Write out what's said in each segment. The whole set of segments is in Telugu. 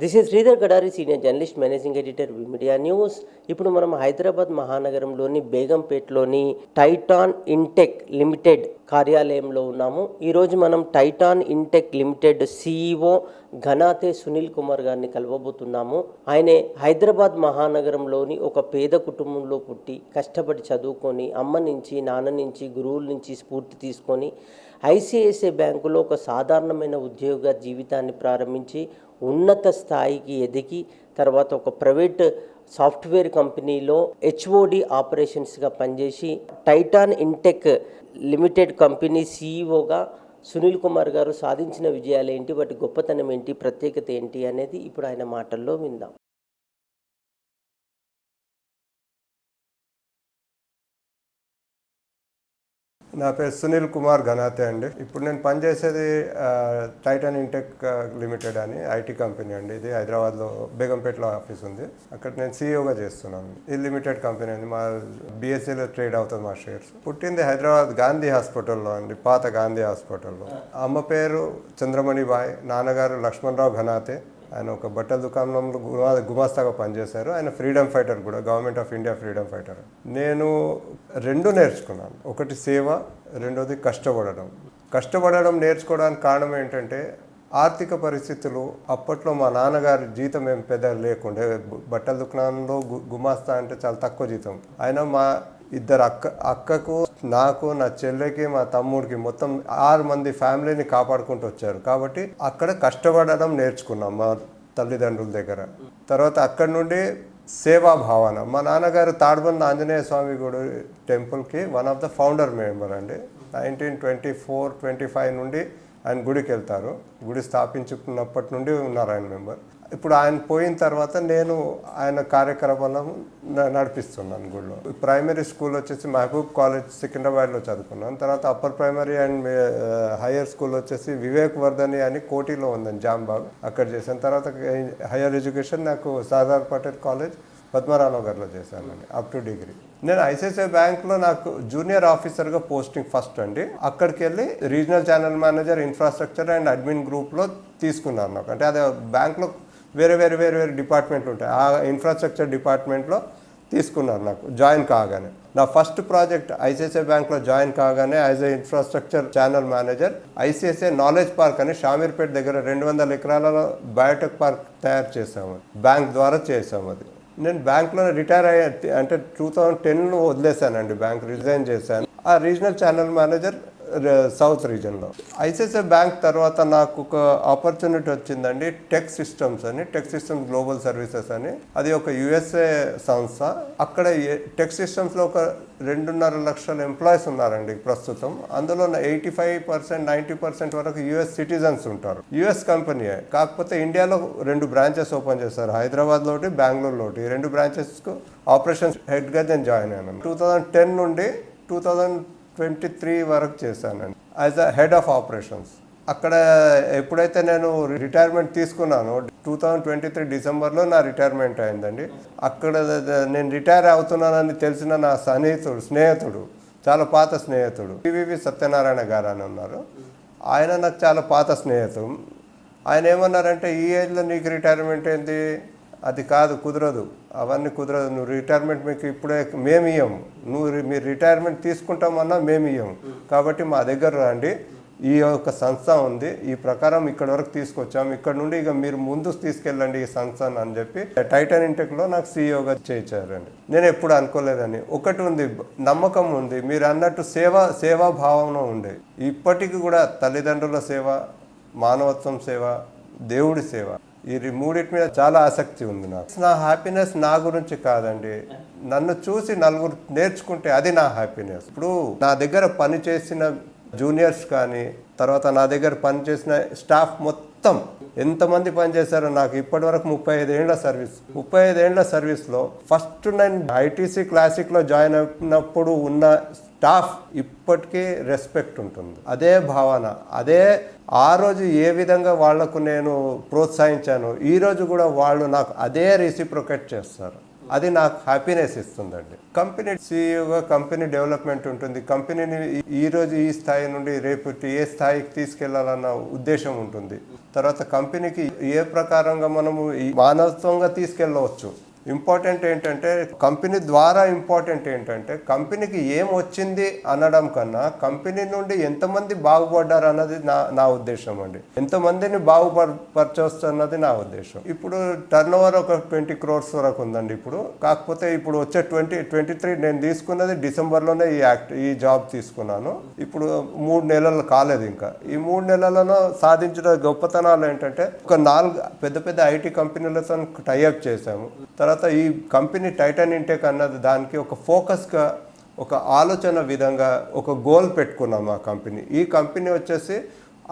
This is Sridhar Gadari senior journalist managing editor media news ఇప్పుడు మనం హైదరాబాద్ మహానగరంలోని బేగంపేటలోని టైటాన్ ఇంటెక్ లిమిటెడ్ కార్యాలయంలో ఉన్నాము. ఈరోజు మనం Titan intake limited CEO ఘనాతే Sunil Kumar గారిని కలవబోతున్నాము. ఆయనే హైదరాబాద్ మహానగరంలోని ఒక పేద కుటుంబంలో పుట్టి కష్టపడి చదువుకొని అమ్మ నుంచి నాన్న నుంచి గురువుల నుంచి స్ఫూర్తి తీసుకొని ఐసిఐసిఐ బ్యాంకులో ఒక సాధారణమైన ఉద్యోగ జీవితాన్ని ప్రారంభించి ఉన్నత స్థాయికి ఎదిగి తర్వాత ఒక ప్రైవేట్ సాఫ్ట్వేర్ కంపెనీలో హెచ్ఓడి ఆపరేషన్స్గా పనిచేసి టైటాన్ ఇంటెక్ లిమిటెడ్ కంపెనీ సీఈఓగా సునీల్ కుమార్ గారు సాధించిన విజయాలు ఏంటి? వాటి గొప్పతనం ఏంటి? ప్రత్యేకత ఏంటి? అనేది ఇప్పుడు ఆయన మాటల్లో విందాం. నా పేరు సునీల్ కుమార్ ఘనాతే అండి. ఇప్పుడు నేను పనిచేసేది టైటన్ టైటాన్ ఇంటెక్ లిమిటెడ్ అని ఐటీ కంపెనీ అండి. ఇది హైదరాబాద్లో బేగంపేటలో ఆఫీస్ ఉంది. అక్కడ నేను సీఈఓగా చేస్తున్నాను. ఇది లిమిటెడ్ కంపెనీ అండి. మా బీఎస్సీలో ట్రేడ్ అవుతుంది మా షేర్స్. పుట్టింది హైదరాబాద్ గాంధీ హాస్పిటల్లో అండి. పాత గాంధీ హాస్పిటల్లో. అమ్మ పేరు చంద్రమణి బాయ్ నాన్నగారు లక్ష్మణరావు ఘనాతే. ఆయన ఒక బట్టల దుకాణంలో గుమా గుమాస్తాగా పనిచేశారు. ఆయన ఫ్రీడమ్ ఫైటర్ కూడా government of India freedom fighter. నేను రెండు నేర్చుకున్నాను. ఒకటి సేవ రెండోది కష్టపడడం. కష్టపడడం నేర్చుకోవడానికి కారణం ఏంటంటే ఆర్థిక పరిస్థితులు అప్పట్లో మా నాన్నగారి జీతం ఏం పెద్ద లేకుండే. బట్టల దుకాణంలో గు- గుమాస్తా అంటే చాలా తక్కువ జీతం. ఆయన మా ఇద్దరు అక్క అక్కకు నాకు నా చెల్లెకి మా తమ్ముడికి మొత్తం ఆరు మంది ఫ్యామిలీని కాపాడుకుంటూ వచ్చారు. కాబట్టి అక్కడ కష్టపడడం నేర్చుకున్నాం మా తల్లిదండ్రుల దగ్గర. తర్వాత అక్కడి నుండి సేవా భావన. మా నాన్నగారు తాడ్బంద ఆంజనేయ స్వామి గుడి టెంపుల్కి one of the founder member అండి. Nineteen twenty four twenty five నుండి ఆయన గుడికి వెళ్తారు గుడి స్థాపించుకున్నప్పటి నుండి ఉన్నారు ఆయన మెంబర్. ఇప్పుడు ఆయన పోయిన తర్వాత నేను ఆయన కార్యక్రమాలను న- నడిపిస్తున్నాను గుడిలో ప్రైమరీ స్కూల్ వచ్చేసి మహబూబ్ కాలేజ్ సికింద్రాబాద్లో చదువుకున్నాను. తర్వాత upper primary and higher school వచ్చేసి వివేక్ వర్ధని అని కోటిలో ఉందని జాంబాబ్ అక్కడ చేశాను. తర్వాత హైయర్ ఎడ్యుకేషన్ నాకు సర్దార్ పటేల్ కాలేజ్ పద్మరావు నగర్లో చేశానండి అప్ టు డిగ్రీ నేను ఐసిఐసిఐ బ్యాంక్లో నాకు జూనియర్ ఆఫీసర్గా పోస్టింగ్ ఫస్ట్ అండి. అక్కడికి వెళ్ళి regional channel manager infrastructure and admin గ్రూప్లో తీసుకున్నాను. నాకు అంటే అదే బ్యాంక్లో వేరే వేరే వేరే వేరే డిపార్ట్మెంట్లు ఉంటాయి. ఆ ఇన్ఫ్రాస్ట్రక్చర్ డిపార్ట్మెంట్లో తీసుకున్నారు నాకు జాయిన్ కాగానే. నా ఫస్ట్ ప్రాజెక్ట్ ఐసిఐసిఐ బ్యాంక్లో జాయిన్ కాగానే as a infrastructure channel manager ICICI knowledge park అని షామీర్పేట దగ్గర రెండు వందల ఎకరాలలో బయోటెక్ పార్క్ తయారు చేసాము బ్యాంక్ ద్వారా చేసాము అది. నేను బ్యాంక్లో రిటైర్ అయ్యే అంటే టూ థౌజండ్ టెన్లో వదిలేశానండి బ్యాంక్ రిజైన్ చేశాను. ఆ రీజనల్ ఛానల్ మేనేజర్ సౌత్ రీజన్లో ఐసిఐసిఐ బ్యాంక్ తర్వాత నాకు ఒక ఆపర్చునిటీ వచ్చిందండి టెక్ సిస్టమ్స్ అని టెక్ సిస్టమ్స్ గ్లోబల్ సర్వీసెస్ అని. అది ఒక యుఎస్ఏ సంస్థ. అక్కడ టెక్ సిస్టమ్స్లో ఒక రెండున్నర లక్షల ఎంప్లాయీస్ ఉన్నారండి ప్రస్తుతం. అందులో eighty five percent ninety percent వరకు యుఎస్ సిటిజన్స్ ఉంటారు. యుఎస్ కంపెనీయే కాకపోతే ఇండియాలో రెండు బ్రాంచెస్ ఓపెన్ చేశారు. హైదరాబాద్ లోటి బెంగళూరు లోటి రెండు బ్రాంచెస్కు ఆపరేషన్స్ హెడ్గా నేను జాయిన్ అయ్యాను. టూ థౌజండ్ టెన్ నుండి టూ థౌజండ్ ట్వంటీ త్రీ వరకు చేశానండి. As a head of operations అక్కడ ఎప్పుడైతే నేను రిటైర్మెంట్ తీసుకున్నానో టూ థౌజండ్ ట్వంటీ త్రీ డిసెంబర్లో నా రిటైర్మెంట్ అయిందండి. అక్కడ నేను రిటైర్ అవుతున్నానని తెలిసిన నా సన్నిహితుడు స్నేహితుడు చాలా పాత స్నేహితుడు పివివి సత్యనారాయణ గారు అని ఉన్నారు. ఆయన నాకు చాలా పాత స్నేహితుడు. ఆయన ఏమన్నారంటే ఈ ఏజ్లో నీకు రిటైర్మెంట్ ఏంటి అది కాదు కుదరదు. అవన్నీ కుదరదు. నువ్వు రిటైర్మెంట్ మీకు ఇప్పుడే మేము ఇయ్యము. నువ్వు మీరు రిటైర్మెంట్ తీసుకుంటామన్నా మేము ఇయ్యము. కాబట్టి మా దగ్గర రండి. ఈ యొక్క సంస్థ ఉంది. ఈ ప్రకారం ఇక్కడ వరకు తీసుకొచ్చాం ఇక్కడ నుండి ఇక మీరు ముందుకు తీసుకెళ్ళండి ఈ సంస్థను అని చెప్పి టైటన్ ఇంటెక్లో నాకు సీఈఓగా చేయించారండి. నేను ఎప్పుడు అనుకోలేదని ఒకటి ఉంది నమ్మకం ఉంది. మీరు అన్నట్టు సేవ సేవా భావన ఉండే. ఇప్పటికి కూడా తల్లిదండ్రుల సేవ మానవత్వం సేవ దేవుడి సేవ. ఈ మూడింటి మీద చాలా ఆసక్తి ఉంది నాకు. నా హ్యాపీనెస్ నా గురించి కాదండి. నన్ను చూసి నలుగురు నేర్చుకుంటే అది నా హ్యాపీనెస్ ఇప్పుడు నా దగ్గర పని చేసిన జూనియర్స్ కానీ తర్వాత నా దగ్గర పనిచేసిన స్టాఫ్ మొత్తం ఎంతమంది పనిచేశారో నాకు ఇప్పటి వరకు ముప్పై ఐదేళ్ళ సర్వీస్ ముప్పై ఐదేళ్ళ సర్వీస్లో ఫస్ట్ నేను ఐటీసీ క్లాసిక్లో జాయిన్ అయినప్పుడు ఉన్న స్టాఫ్ ఇప్పటికీ రెస్పెక్ట్ ఉంటుంది. అదే భావన. అదే ఆ రోజు ఏ విధంగా వాళ్ళకు నేను ప్రోత్సహించాను ఈ రోజు కూడా వాళ్ళు నాకు అదే రిసిప్రొకేట్ చేస్తారు. అది నాకు హ్యాపీనెస్ ఇస్తుందండి. కంపెనీ సీఈఓగా కంపెనీ డెవలప్మెంట్ ఉంటుంది. కంపెనీని ఈ- ఈ రోజు ఈ స్థాయి నుండి రేపు ఏ స్థాయికి తీసుకెళ్ళాలన్న ఉద్దేశం ఉంటుంది. తర్వాత కంపెనీకి ఏ ప్రకారంగా మనము మానవత్వంగా తీసుకెళ్ళవచ్చు? ఇంపార్టెంట్ ఏంటంటే కంపెనీ ద్వారా ఇంపార్టెంట్ ఏంటంటే కంపెనీకి ఏం వచ్చింది అనడం కన్నా కంపెనీ నుండి ఎంతమంది బాగుపడ్డారు అన్నది నా నా ఉద్దేశం అండి. ఎంతమందిని బాగుపరచొస్తున్నది నా ఉద్దేశం. ఇప్పుడు టర్న్ ఓవర్ ఒక ట్వంటీ క్రోర్స్ వరకు ఉందండి ఇప్పుడు. కాకపోతే ఇప్పుడు వచ్చే ట్వంటీ ట్వంటీ త్రీ నేను తీసుకున్నది డిసెంబర్లోనే ఈ యాక్ట్ ఈ జాబ్ తీసుకున్నాను. ఇప్పుడు మూడు నెలలు కాలేదు ఇంకా. ఈ మూడు నెలలలో సాధించిన గొప్పతనాలు ఏంటంటే ఒక నాలుగు పెద్ద పెద్ద ఐటీ కంపెనీలతో టైఅప్ చేశాము. తర్వాత తర్వాత ఈ కంపెనీ టైటన్ ఇంటెక్ అన్నది దానికి ఒక ఫోకస్గా ఒక ఆలోచన విధంగా ఒక గోల్ పెట్టుకున్నాం ఆ కంపెనీ ఈ కంపెనీ వచ్చేసి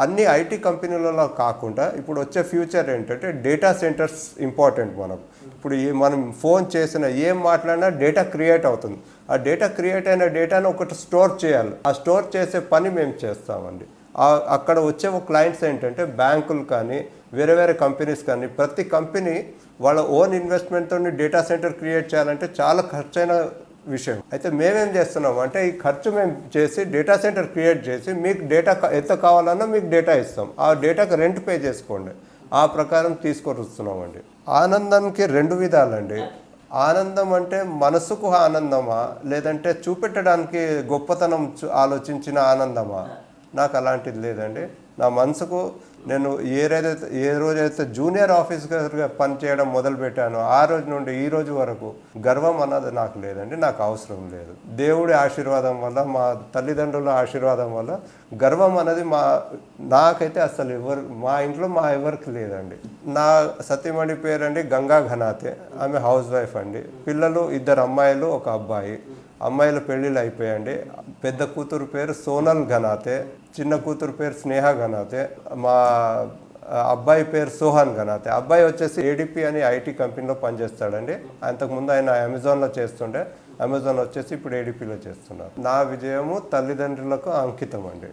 అన్ని ఐటీ కంపెనీలలో కాకుండా ఇప్పుడు వచ్చే ఫ్యూచర్ ఏంటంటే డేటా సెంటర్స్ ఇంపార్టెంట్ మనకు ఇప్పుడు ఈ మనం ఫోన్ చేసిన ఏం మాట్లాడినా డేటా క్రియేట్ అవుతుంది. ఆ డేటా క్రియేట్ అయిన డేటాను ఒకటి స్టోర్ చేయాలి. ఆ స్టోర్ చేసే పని మేము చేస్తామండి. అక్కడ వచ్చే క్లయింట్స్ ఏంటంటే బ్యాంకులు కానీ వేరే వేరే కంపెనీస్ కానీ ప్రతి కంపెనీ వాళ్ళ ఓన్ ఇన్వెస్ట్మెంట్తో డేటా సెంటర్ క్రియేట్ చేయాలంటే చాలా ఖర్చైన విషయం. అయితే మేమేం చేస్తున్నాం అంటే ఈ ఖర్చు మేము చేసి డేటా సెంటర్ క్రియేట్ చేసి మీకు డేటా ఎంత కావాలన్నా మీకు డేటా ఇస్తాం. ఆ డేటాకి రెంట్ పే చేసుకోండి. ఆ ప్రకారం తీసుకొని వస్తున్నామండి ఆనందానికి రెండు విధాలండి. ఆనందం అంటే మనసుకు ఆనందమా లేదంటే చూపెట్టడానికి గొప్పతనం ఆలోచించిన ఆనందమా? నాకు అలాంటిది లేదండి. నా మనసుకు నేను ఏదైతే ఏ రోజైతే జూనియర్ ఆఫీసర్గా పనిచేయడం మొదలుపెట్టానో ఆ రోజు నుండి ఈ రోజు వరకు గర్వం అన్నది నాకు లేదండి నాకు అవసరం లేదు. దేవుడి ఆశీర్వాదం వల్ల మా తల్లిదండ్రుల ఆశీర్వాదం వల్ల గర్వం అనేది మా నాకైతే అసలు ఎవరు మా ఇంట్లో మా ఎవరికి లేదండి. నా సతీమణి పేరండి గంగా ఘనాతే. ఆమె హౌస్ వైఫ్ అండి. పిల్లలు ఇద్దరు అమ్మాయిలు ఒక అబ్బాయి. అమ్మాయిల పెళ్ళిళ్ళు అయిపోయాయండి. పెద్ద కూతురు పేరు సోనల్ గనాతే చిన్న కూతురు పేరు స్నేహ గనాతే మా అబ్బాయి పేరు సోహన్ గనాతే అబ్బాయి వచ్చేసి ఏడిపి అని ఐటీ కంపెనీలో పనిచేస్తాడండి. అంతకుముందు ఆయన అమెజాన్లో చేస్తుండే. అమెజాన్ వచ్చేసి ఇప్పుడు ఏడిపిలో చేస్తున్నారు. నా విజయము తల్లిదండ్రులకు అంకితం అండి